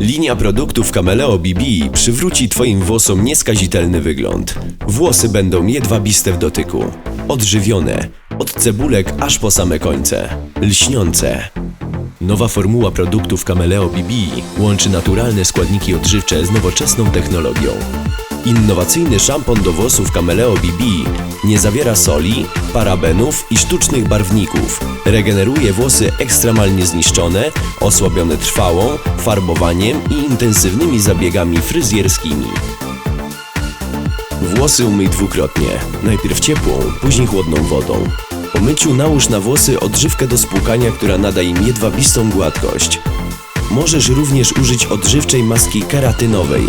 Linia produktów Cameleo BB przywróci Twoim włosom nieskazitelny wygląd. Włosy będą jedwabiste w dotyku, odżywione, od cebulek aż po same końce, lśniące. Nowa formuła produktów Cameleo BB łączy naturalne składniki odżywcze z nowoczesną technologią. Innowacyjny szampon do włosów Cameleo BB nie zawiera soli, parabenów i sztucznych barwników. Regeneruje włosy ekstremalnie zniszczone, osłabione trwałą, farbowaniem i intensywnymi zabiegami fryzjerskimi. Włosy umyj dwukrotnie. Najpierw ciepłą, później chłodną wodą. Po myciu nałóż na włosy odżywkę do spłukania, która nada im jedwabistą gładkość. Możesz również użyć odżywczej maski keratynowej.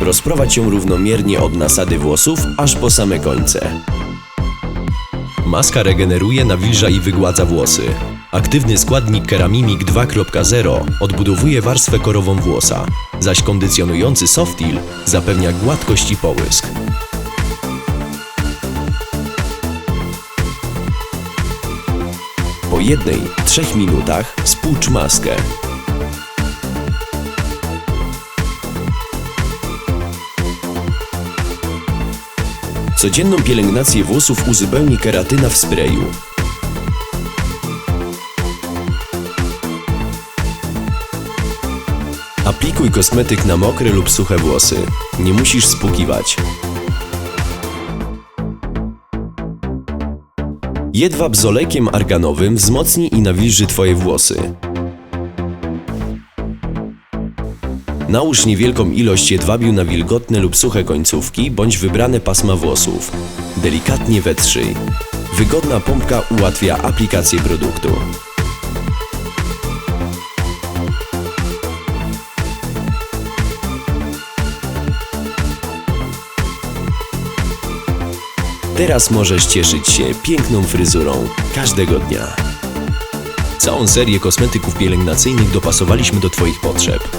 Rozprowadź ją równomiernie od nasady włosów aż po same końce. Maska regeneruje, nawilża i wygładza włosy. Aktywny składnik Keramimik 2.0 odbudowuje warstwę korową włosa, zaś kondycjonujący Softil zapewnia gładkość i połysk. Po jednej, trzech minutach spłucz maskę. Codzienną pielęgnację włosów uzupełni keratyna w sprayu. Aplikuj kosmetyk na mokre lub suche włosy. Nie musisz spłukiwać. Jedwab z olejkiem arganowym wzmocni i nawilży Twoje włosy. Nałóż niewielką ilość jedwabiu na wilgotne lub suche końcówki bądź wybrane pasma włosów. Delikatnie wetrzyj. Wygodna pompka ułatwia aplikację produktu. Teraz możesz cieszyć się piękną fryzurą każdego dnia. Całą serię kosmetyków pielęgnacyjnych dopasowaliśmy do Twoich potrzeb.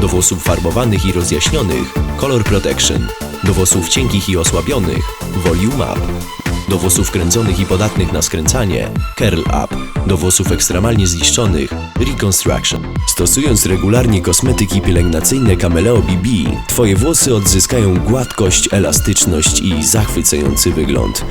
Do włosów farbowanych i rozjaśnionych Color Protection. Do włosów cienkich i osłabionych Volume Up. Do włosów kręconych i podatnych na skręcanie Curl Up. Do włosów ekstremalnie zniszczonych Reconstruction. Stosując regularnie kosmetyki pielęgnacyjne Cameleo BB, Twoje włosy odzyskają gładkość, elastyczność i zachwycający wygląd.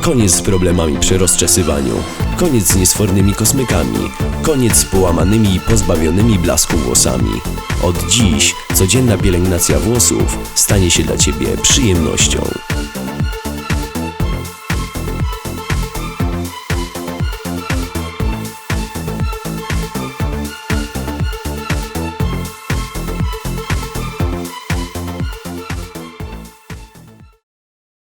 Koniec z problemami przy rozczesywaniu. Koniec z niesfornymi kosmykami. Koniec z połamanymi i pozbawionymi blasku włosami. Od dziś codzienna pielęgnacja włosów stanie się dla Ciebie przyjemnością.